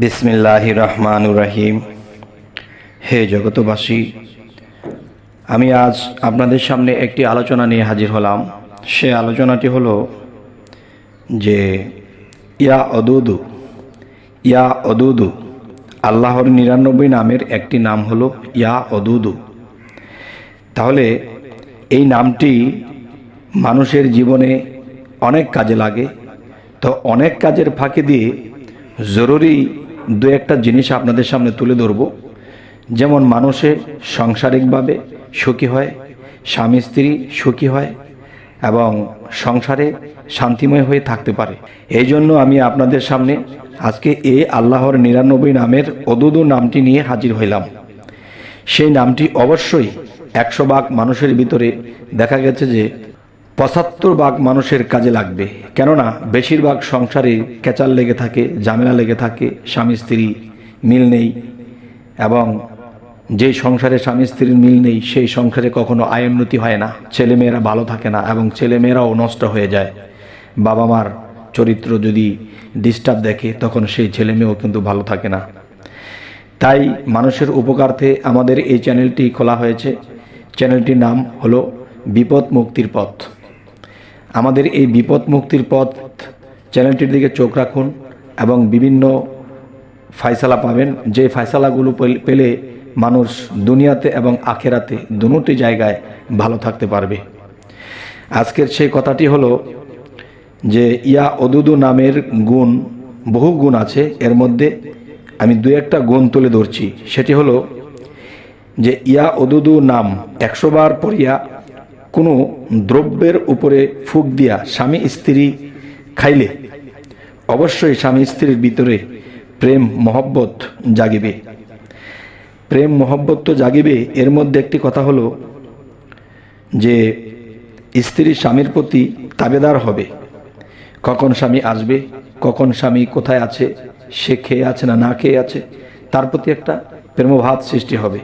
বিসমিল্লাহ রহমান রাহিম হে জগতবাসী আমি আজ আপনাদের সামনে একটি আলোচনা নিয়ে হাজির হলাম। সে আলোচনাটি হলো যে, ইয়া অদুদু ইয়া অদুদু, আল্লাহর নিরানব্বই নামের একটি নাম হলো ইয়া অদুদু। তাহলে এই নামটি মানুষের জীবনে অনেক কাজে লাগে। তো অনেক কাজের ফাঁকে দিয়ে জরুরি দু একটা জিনিস আপনাদের সামনে তুলে ধরব। যেমন মানুষে সাংসারিকভাবে সুখী হয়, স্বামী স্ত্রী সুখী হয় এবং সংসারে শান্তিময় হয়ে থাকতে পারে। এই জন্য আমি আপনাদের সামনে আজকে এ আল্লাহর নিরানব্বই নামের অদুদু নামটি নিয়ে হাজির হইলাম। সেই নামটি অবশ্যই একশো ভাগ মানুষের ভিতরে দেখা গেছে যে পঁচাত্তর ভাগ মানুষের কাজে লাগবে। কেননা, বেশিরভাগ সংসারে কেচাল লেগে থাকে, ঝামেলা লেগে থাকে, স্বামী স্ত্রী মিল নেই এবং যেই সংসারে স্বামী স্ত্রীর মিল নেই, সেই সংসারে কখনো আয় উন্নতি হয় না। ছেলেমেয়েরা ভালো থাকে না এবং ছেলেমেয়েরাও নষ্ট হয়ে যায়। বাবা মার চরিত্র যদি ডিস্টার্ব দেখে, তখন সেই ছেলে মেয়েও কিন্তু ভালো থাকে না। তাই মানুষের উপকার্থে আমাদের এই চ্যানেলটি খোলা হয়েছে। চ্যানেলটির নাম হলো বিপদ মুক্তির পথ। আমাদের এই বিপদ মুক্তির পথ চ্যানেলটির দিকে চোখ রাখুন এবং বিভিন্ন ফায়সালা পাবেন। যে ফায়সালাগুলো পেল- মানুষ দুনিয়াতে এবং আখেরাতে দুটি জায়গায় ভালো থাকতে পারবে। আজকের সেই কথাটি হলো যে ইয়া অদুদু নামের গুণ, বহু গুণ আছে। এর মধ্যে আমি দু একটা গুণ তুলে ধরছি। সেটি হলো যে ইয়া অদুদু নাম একশো বার পড়িয়া কোনো দ্রব্যের উপরে ফুক দিয়া স্বামী স্ত্রী খাইলে অবশ্যই স্বামী স্ত্রীর ভিতরে প্রেম, মহব্বত জাগিবে। প্রেম, মহব্বত তো জাগিবে। এর মধ্যে একটি কথা হলো যে, স্ত্রী স্বামীর প্রতি তাবেদার হবে। কখন স্বামী আসবে, কখন স্বামী কোথায় আছে, সে খেয়ে আছে না না খেয়ে আছে, তার প্রতি একটা প্রেমভাব সৃষ্টি হবে।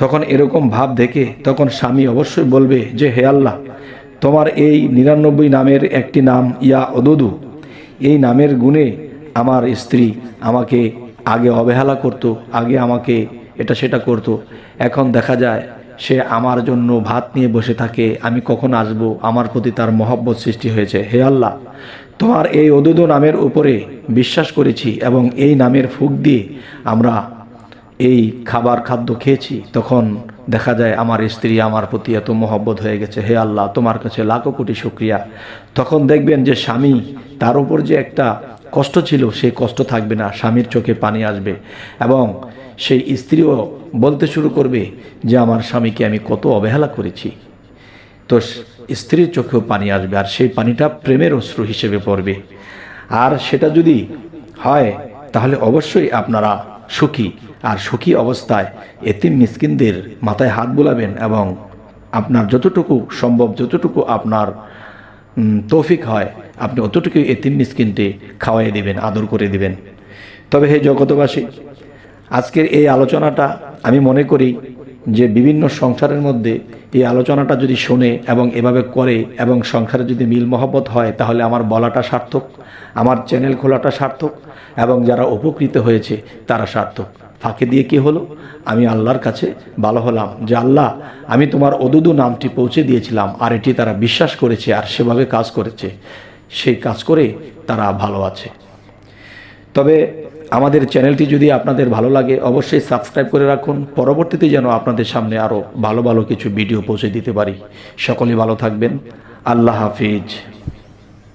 তখন এরকম ভাব দেখে তখন স্বামী অবশ্যই বলবে যে, হে আল্লাহ, তোমার এই নিরানব্বই নামের একটি নাম ইয়া অদদু। এই নামের গুণে আমার স্ত্রী আমাকে আগে অবহেলা করত, আগে আমাকে এটা সেটা করত। এখন দেখা যায় সে আমার জন্য ভাত নিয়ে বসে থাকে, আমি কখন আসব? আমার প্রতি তার মহব্বত সৃষ্টি হয়েছে। হে আল্লাহ, তোমার এই অদুদ নামের উপরে বিশ্বাস করেছি এবং এই নামের ফুক দিয়ে আমরা এই খাবার খাদ্য খেয়েছি, তখন দেখা যায় আমার স্ত্রী আমার প্রতি এত মহব্বত হয়ে গেছে, হে আল্লাহ, তোমার কাছে লাখো কোটি শুক্রিয়া। তখন দেখবেন যে স্বামী, তার উপর যে একটা কষ্ট ছিল সেই কষ্ট থাকবে না, স্বামীর চোখে পানি আসবে। এবং সেই স্ত্রীও বলতে শুরু করবে যে, আমার স্বামীকে আমি কত অবহেলা করেছি। তো স্ত্রীর চোখেও পানি আসবে, আর সেই পানিটা প্রেমের অশ্রু হিসেবে পড়বে। আর সেটা যদি হয়, তাহলে অবশ্যই আপনারা সুখী। আর সুখী অবস্থায় এতিম মিসকিনদের মাথায় হাত বোলাবেন এবং আপনার যতটুকু সম্ভব, যতটুকু আপনার তৌফিক হয়, আপনি অতটুকু এতিম মিসকিনকে খাওয়াই দেবেন, আদর করে দেবেন। তবে হে জগতবাসী আজকের এই আলোচনাটা আমি মনে করি যে বিভিন্ন সংসারের মধ্যে এই আলোচনাটা যদি শোনে এবং এভাবে করে এবং সংসারে যদি মিল মহব্বত হয়, তাহলে আমার বলাটা সার্থক, আমার চ্যানেল খোলাটা সার্থক এবং যারা উপকৃত হয়েছে তারা সার্থক। ফাঁকে দিয়ে কি হলো? আমি আল্লাহর কাছে ভালো হলাম যে, আল্লাহ, আমি তোমার অদুদু নামটি পৌঁছে দিয়েছিলাম আর এটি তারা বিশ্বাস করেছে আর সেভাবে কাজ করেছে। সেই কাজ করে তারা ভালো আছে। তবে আমাদের চ্যানেলটি যদি আপনাদের ভালো লাগে, অবশ্যই সাবস্ক্রাইব করে রাখুন। পরবর্তীতে যেন আপনাদের সামনে আরও ভালো ভালো কিছু ভিডিও পৌঁছে দিতে পারি। সকলেই ভালো থাকবেন। আল্লাহ হাফিজ।